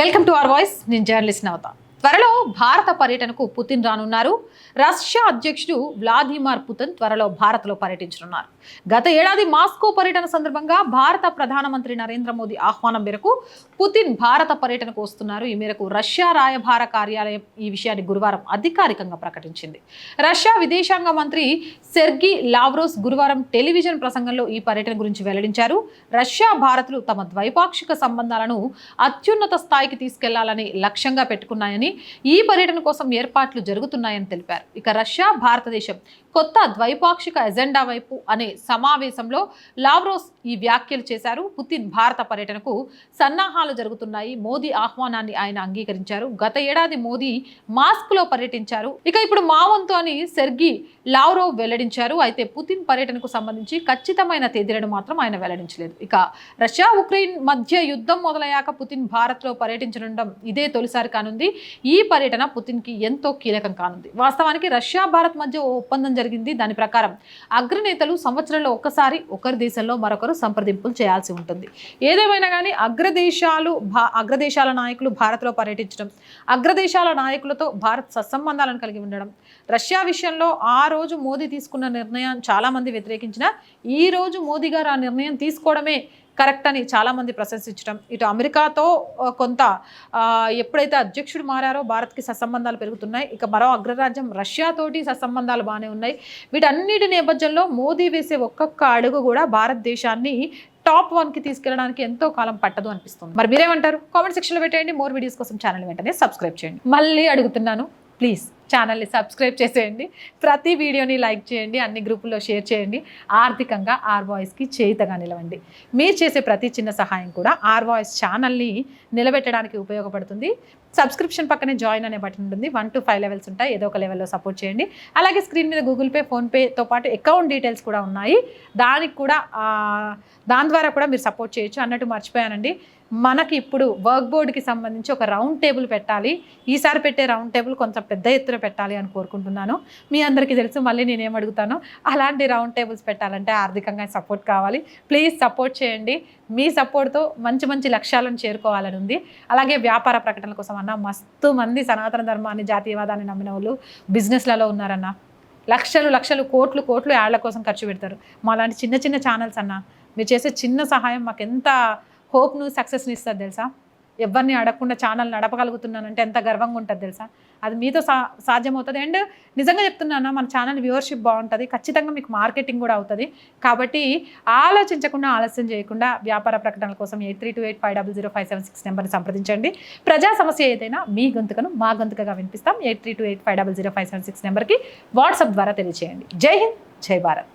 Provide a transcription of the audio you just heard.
Welcome to our voice నేను journalist అవుతాను త్వరలో భారత పర్యటనకు పుతిన్ రానున్నారు. రష్యా అధ్యక్షుడు వ్లాదిమిర్ పుతిన్ త్వరలో భారత్లో పర్యటించనున్నారు. గత ఏడాది మాస్కో పర్యటన సందర్భంగా భారత ప్రధానమంత్రి నరేంద్ర మోదీ ఆహ్వానం మేరకు పుతిన్ భారత పర్యటనకు వస్తున్నారు. ఈ మేరకు రష్యా రాయభార కార్యాలయం ఈ విషయాన్ని గురువారం అధికారికంగా ప్రకటించింది. రష్యా విదేశాంగ మంత్రి సెర్గి లావ్రోస్ గురువారం టెలివిజన్ ప్రసంగంలో ఈ పర్యటన గురించి వెల్లడించారు. రష్యా భారత్లు తమ ద్వైపాక్షిక సంబంధాలను అత్యున్నత స్థాయికి తీసుకెళ్ళాలని లక్ష్యంగా పెట్టుకున్నాయని ఈ పర్యటన కోసం ఏర్పాట్లు జరుగుతున్నాయని తెలిపారు. ఇక రష్యా భారతదేశం కొత్త ద్వైపాక్షిక ఎజెండా వైపు అనే సమావేశంలో లావ్రోస్ ఈ వ్యాఖ్యలు చేశారు. పుతిన్ భారత పర్యటనకు సన్నాహాలు జరుగుతున్నాయి. మోదీ ఆహ్వానాన్ని ఆయన అంగీకరించారు. గత ఏడాది మోదీ మాస్క్లో పర్యటించారు. ఇక ఇప్పుడు మావంతో అని సెర్గి లావ్రోవ్ వెల్లడించారు. అయితే పుతిన్ పర్యటనకు సంబంధించి ఖచ్చితమైన తేదీలను మాత్రం ఆయన వెల్లడించలేదు. ఇక రష్యా ఉక్రెయిన్ మధ్య యుద్ధం మొదలయ్యాక పుతిన్ భారత్లో పర్యటించనుండడం ఇదే తొలిసారి కానుంది. ఈ పర్యటన పుతిన్కి ఎంతో కీలకం కానుంది. వాస్తవానికి రష్యా భారత్ మధ్య ఒప్పందం జరిగింది. దాని ప్రకారం అగ్రనేతలు సంవత్సరంలో ఒక్కసారి ఒకరి దేశంలో మరొకరు సంప్రదింపులు చేయాల్సి ఉంటుంది. ఏదేమైనా కానీ అగ్రదేశాలు భా అగ్రదేశాల నాయకులు భారత్లో పర్యటించడం అగ్రదేశాల నాయకులతో భారత్ సత్సంబంధాలను కలిగి ఉండడం రష్యా విషయంలో ఆ రోజు మోదీ తీసుకున్న నిర్ణయం చాలామంది వ్యతిరేకించిన ఈ రోజు మోదీ గారు ఆ నిర్ణయం తీసుకోవడమే కరెక్ట్ అని చాలామంది ప్రశంసించడం ఇటు అమెరికాతో కొంత ఎప్పుడైతే అధ్యక్షుడు మారారో భారత్కి సత్సంబంధాలు పెరుగుతున్నాయి. ఇక మరో అగ్రరాజ్యం రష్యాతోటి సత్సంబంధాలు బాగానే ఉన్నాయి. వీటన్నిటి నేపథ్యంలో మోదీ వేసే ఒక్కొక్క అడుగు కూడా భారతదేశాన్ని టాప్ వన్కి తీసుకెళ్ళడానికి ఎంతో కాలం పట్టదు అనిపిస్తుంది. మరి మీరేమంటారు? కామెంట్ సెక్షన్లో పెట్టేయండి. మోర్ వీడియోస్ కోసం ఛానల్ వెంటనే సబ్స్క్రైబ్ చేయండి. మళ్ళీ అడుగుతున్నాను. ప్లీజ్ ఛానల్ని సబ్స్క్రైబ్ చేసేయండి. ప్రతి వీడియోని లైక్ చేయండి అన్ని గ్రూపుల్లో షేర్ చేయండి. ఆర్థికంగా ఆర్ వాయిస్కి చేయితగా నిలవండి. మీరు చేసే ప్రతి చిన్న సహాయం కూడా ఆర్ వాయిస్ ఛానల్ని నిలబెట్టడానికి ఉపయోగపడుతుంది. సబ్స్క్రిప్షన్ పక్కనే జాయిన్ అనే బటన్ ఉంటుంది. వన్ టు ఫైవ్ లెవెల్స్ ఉంటాయి. ఏదో ఒక లెవెల్లో సపోర్ట్ చేయండి. అలాగే స్క్రీన్ మీద గూగుల్ పే ఫోన్పేతో పాటు అకౌంట్ డీటెయిల్స్ కూడా ఉన్నాయి. దానికి కూడా దాని ద్వారా కూడా మీరు సపోర్ట్ చేయొచ్చు. అన్నట్టు మర్చిపోయానండి. మనకి ఇప్పుడు వర్క్ బోర్డుకి సంబంధించి ఒక రౌండ్ టేబుల్ పెట్టాలి. ఈసారి పెట్టే రౌండ్ టేబుల్ కొంచెం పెద్ద ఎత్తున పెట్టాలి అని కోరుకుంటున్నాను. మీ అందరికీ తెలుసు మళ్ళీ నేనేం అడుగుతాను. అలాంటి రౌండ్ టేబుల్స్ పెట్టాలంటే ఆర్థికంగా సపోర్ట్ కావాలి. ప్లీజ్ సపోర్ట్ చేయండి. మీ సపోర్ట్తో మంచి మంచి లక్ష్యాలను చేరుకోవాలని ఉంది. అలాగే వ్యాపార ప్రకటనల కోసం అన్న మస్తు మంది సనాతన ధర్మాన్ని జాతీయవాదాన్ని నమ్మిన వాళ్ళు బిజినెస్లలో ఉన్నారన్న లక్షలు లక్షలు కోట్లు కోట్లు యాళ్ళ కోసం ఖర్చు పెడతారు. మా లాంటి చిన్న చిన్న ఛానల్స్ అన్న మీరు చేసే చిన్న సహాయం మాకు ఎంత హోప్ను సక్సెస్ని ఇస్తుంది తెలుసా? ఎవరిని అడగకుండా ఛానల్ నడపగలుగుతున్నానంటే ఎంత గర్వంగా ఉంటుంది తెలుసా? అది మీతో సా సాధ్యమవుతుంది. అండ్ నిజంగా చెప్తున్నాను మన ఛానల్ వ్యూవర్షిప్ బాగుంటుంది. ఖచ్చితంగా మీకు మార్కెటింగ్ కూడా అవుతుంది. కాబట్టి ఆలోచించకుండా ఆలస్యం చేయకుండా వ్యాపార ప్రకటనల కోసం eight three two eight five double zero five seven six నెంబర్ని సంప్రదించండి. ప్రజా సమస్య ఏదైనా మీ గొంతుకను మా గొంతుకగా వినిపిస్తాం. Eight three two eight five double zero five seven six నెంబర్కి వాట్సాప్ ద్వారా తెలియజేయండి జై హింద్ జై భారత్.